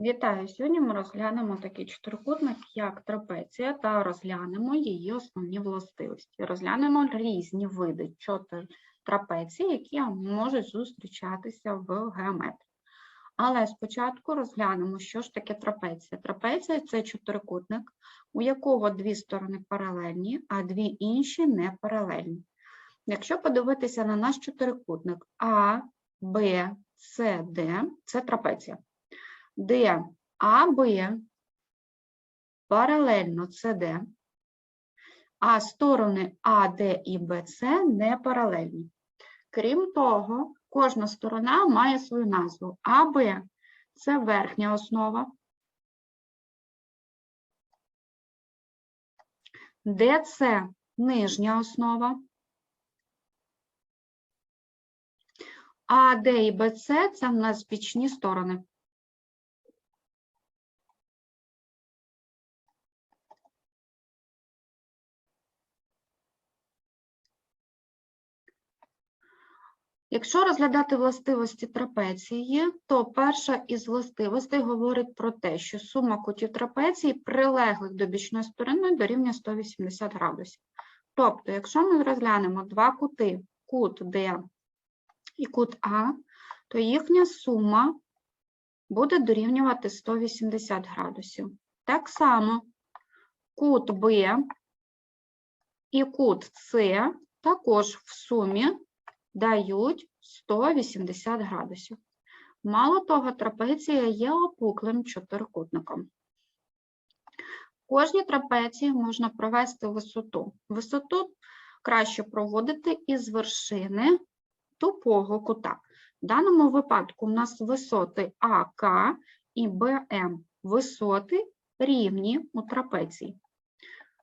Вітаю! Сьогодні ми розглянемо такий чотирикутник, як трапеція, та розглянемо її основні властивості. Розглянемо різні види трапеції, які можуть зустрічатися в геометрії. Але спочатку розглянемо, що ж таке трапеція. Трапеція це чотирикутник, у якого дві сторони паралельні, а дві інші не паралельні. Якщо подивитися на наш чотирикутник А, Б, С, Д це трапеція де АБ паралельно СД, а сторони АД і БЦ не паралельні. Крім того, кожна сторона має свою назву. АБ це верхня основа, ДЦ нижня основа, АД і БЦ це в нас бічні сторони. Якщо розглядати властивості трапеції, то перша із властивостей говорить про те, що сума кутів трапеції прилеглих до бічної сторони дорівнює 180 градусів. Тобто, якщо ми розглянемо два кути, кут Д і кут А, то їхня сума буде дорівнювати 180 градусів. Так само кут Б і кут С також в сумі дають 180 градусів. Мало того, трапеція є опуклим чотирикутником. В кожній трапеції можна провести висоту. Висоту краще проводити із вершини тупого кута. В даному випадку у нас висоти АК і БМ. Висоти рівні у трапеції.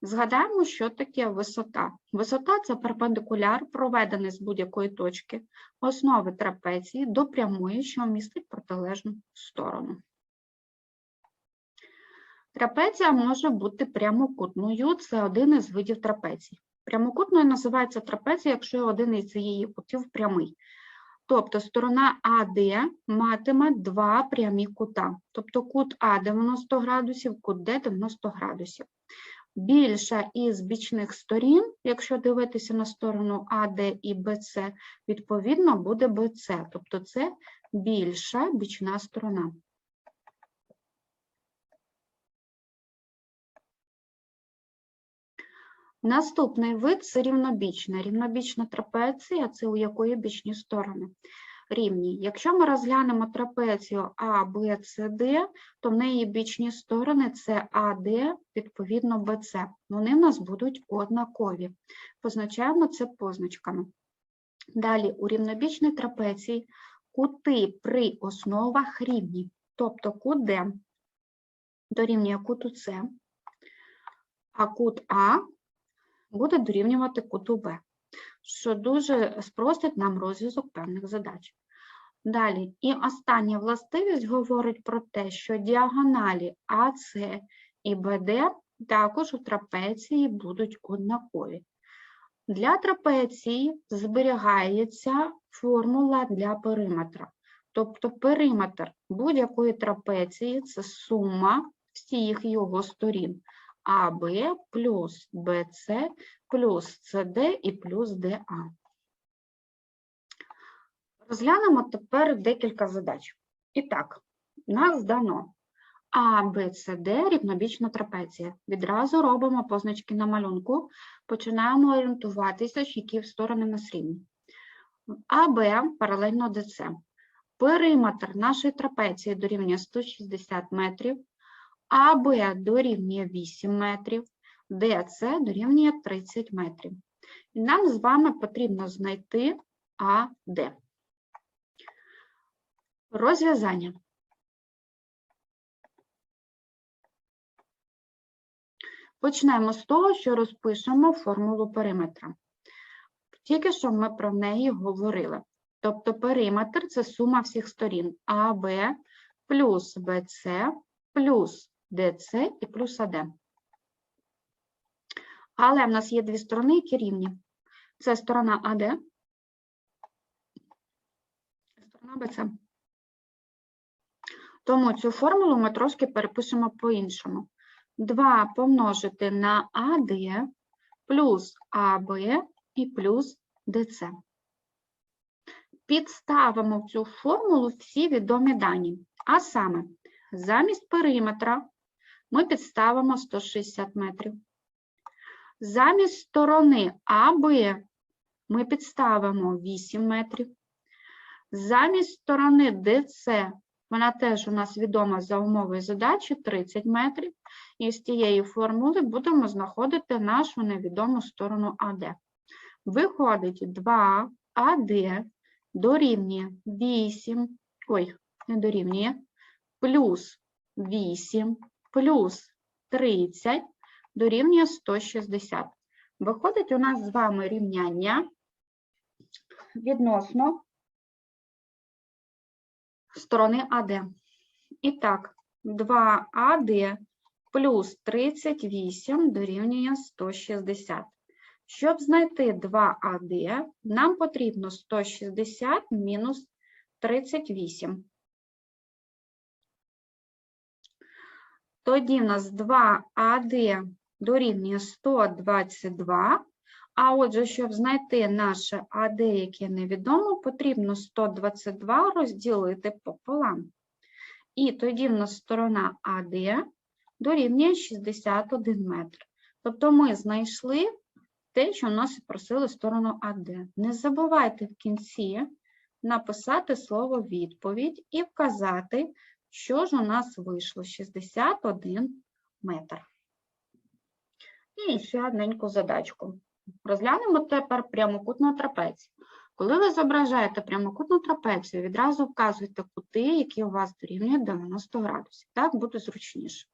Згадаємо, що таке висота. Висота це перпендикуляр, проведений з будь-якої точки основи трапеції до прямої, що містить протилежну сторону. Трапеція може бути прямокутною, це один із видів трапеції. Прямокутною називається трапеція, якщо один із її кутів прямий. Тобто сторона АД матиме два прямі кута. Тобто кут А 90 градусів, кут Д 90 градусів більша із бічних сторін, якщо дивитися на сторону АД і БЦ, відповідно буде БЦ, тобто це більша бічна сторона. Наступний вид це рівнобічна. Рівнобічна трапеція це у якої бічні сторони рівні. Якщо ми розглянемо трапецію А, Б, С, Д, то в неї бічні сторони це АД, відповідно БЦ. Вони в нас будуть однакові. Позначаємо це позначками. Далі у рівнобічній трапеції кути при основах рівні, тобто кут Д дорівнює куту С, а кут А буде дорівнювати куту Б що дуже спростить нам розв'язок певних задач. Далі, і остання властивість говорить про те, що діагоналі АС і БД також у трапеції будуть однакові. Для трапеції зберігається формула для периметра. Тобто периметр будь-якої трапеції це сума всіх його сторін. АБ плюс БЦ плюс СД і плюс ДА. Розглянемо тепер декілька задач. І так, нас дано А, Б, С, Д рівнобічна трапеція. Відразу робимо позначки на малюнку, починаємо орієнтуватися, які в сторони нас рівні. АБ паралельно ДЦ. Периметр нашої трапеції дорівнює 160 метрів, АБ дорівнює 8 метрів, ДЦ дорівнює 30 метрів. І нам з вами потрібно знайти АД. Розв'язання. Почнемо з того, що розпишемо формулу периметра. Тільки що ми про неї говорили. Тобто периметр це сума всіх сторін АБ плюс БЦ плюс ДЦ і плюс АД. Але в нас є дві сторони, які рівні. Це сторона АД, сторона БЦ. Тому цю формулу ми трошки перепишемо по-іншому. 2 помножити на АД плюс АБ і плюс ДЦ. Підставимо в цю формулу всі відомі дані. А саме, замість периметра ми підставимо 160 метрів. Замість сторони АБ ми підставимо 8 метрів. Замість сторони ДЦ, вона теж у нас відома за умовою задачі 30 метрів. І з тієї формули будемо знаходити нашу невідому сторону АД. Виходить 2 АД дорівнює 8, ой, не дорівнює, плюс 8 плюс 30 дорівнює 160. Виходить у нас з вами рівняння відносно сторони АД. І так, 2АД плюс 38 дорівнює 160. Щоб знайти 2АД, нам потрібно 160 мінус 38. Тоді в нас 2АД дорівнює 122, а отже, щоб знайти наше АД, яке невідомо, потрібно 122 розділити пополам. І тоді в нас сторона АД дорівнює 61 метр. Тобто ми знайшли те, що в нас просили сторону АД. Не забувайте в кінці написати слово відповідь і вказати, що ж у нас вийшло 61 метр. І ще одненьку задачку. Розглянемо тепер прямокутну трапецію. Коли ви зображаєте прямокутну трапецію, відразу вказуйте кути, які у вас дорівнюють 90 градусів. Так буде зручніше.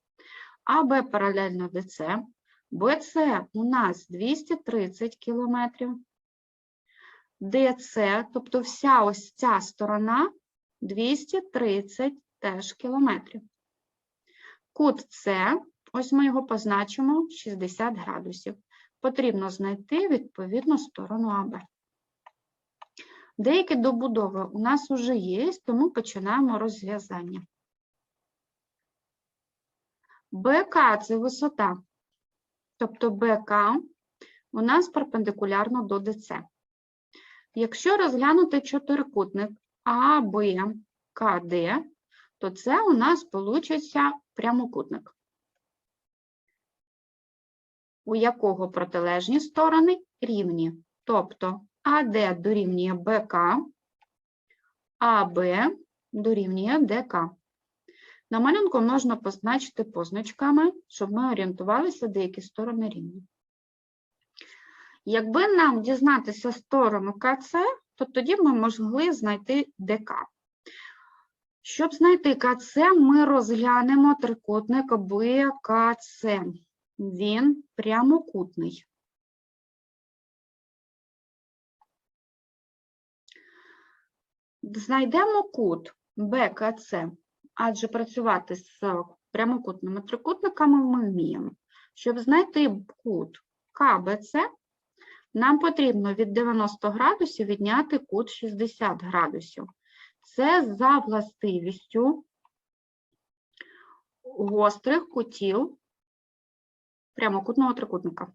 АБ паралельно ДЦ, БЦ у нас 230 кілометрів, ДЦ, тобто вся ось ця сторона 230 теж кілометрів. Кут С, ось ми його позначимо 60 градусів. Потрібно знайти відповідну сторону АБ. Деякі добудови у нас вже є, тому починаємо розв'язання. БК це висота, тобто БК у нас перпендикулярно до ДЦ. Якщо розглянути чотирикутник АБ, КД, то це у нас получиться прямокутник, у якого протилежні сторони рівні. Тобто АД дорівнює БК, АБ дорівнює ДК. На малюнку можна позначити позначками, щоб ми орієнтувалися, де які сторони рівні. Якби нам дізнатися сторону КЦ, то тоді ми могли знайти ДК. Щоб знайти КЦ, ми розглянемо трикутник БКЦ. Він прямокутний. Знайдемо кут БКЦ, адже працювати з прямокутними трикутниками ми вміємо. Щоб знайти кут КБЦ, нам потрібно від 90 градусів відняти кут 60 градусів. Це за властивістю гострих кутів прямокутного трикутника.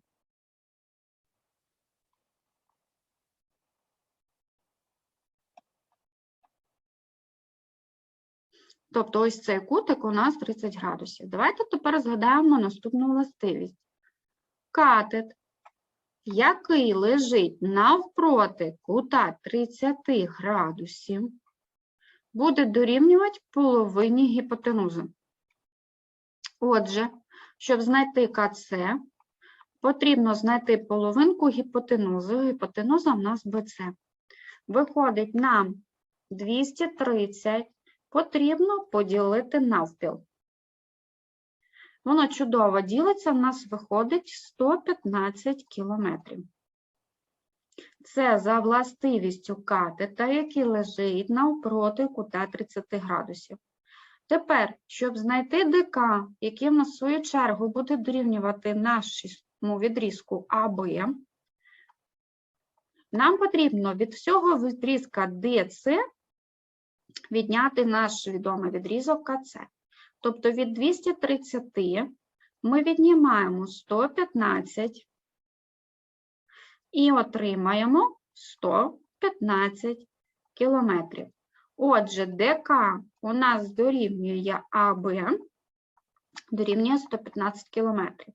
Тобто ось цей кутик у нас 30 градусів. Давайте тепер згадаємо наступну властивість. Катет, який лежить навпроти кута 30 градусів, буде дорівнювати половині гіпотенузи. Отже, щоб знайти КЦ, потрібно знайти половинку гіпотенузи. Гіпотенуза в нас БЦ. Виходить, нам 230 потрібно поділити навпіл. Воно чудово ділиться, в нас виходить 115 кілометрів. Це за властивістю катета, який лежить навпроти кута 30 градусів. Тепер, щоб знайти ДК, який в нас в свою чергу буде дорівнювати нашому відрізку АБ, нам потрібно від всього відрізка ДЦ відняти наш відомий відрізок КЦ. Тобто від 230 ми віднімаємо 115 і отримаємо 115 кілометрів. Отже, ДК у нас дорівнює АБ, дорівнює 115 кілометрів.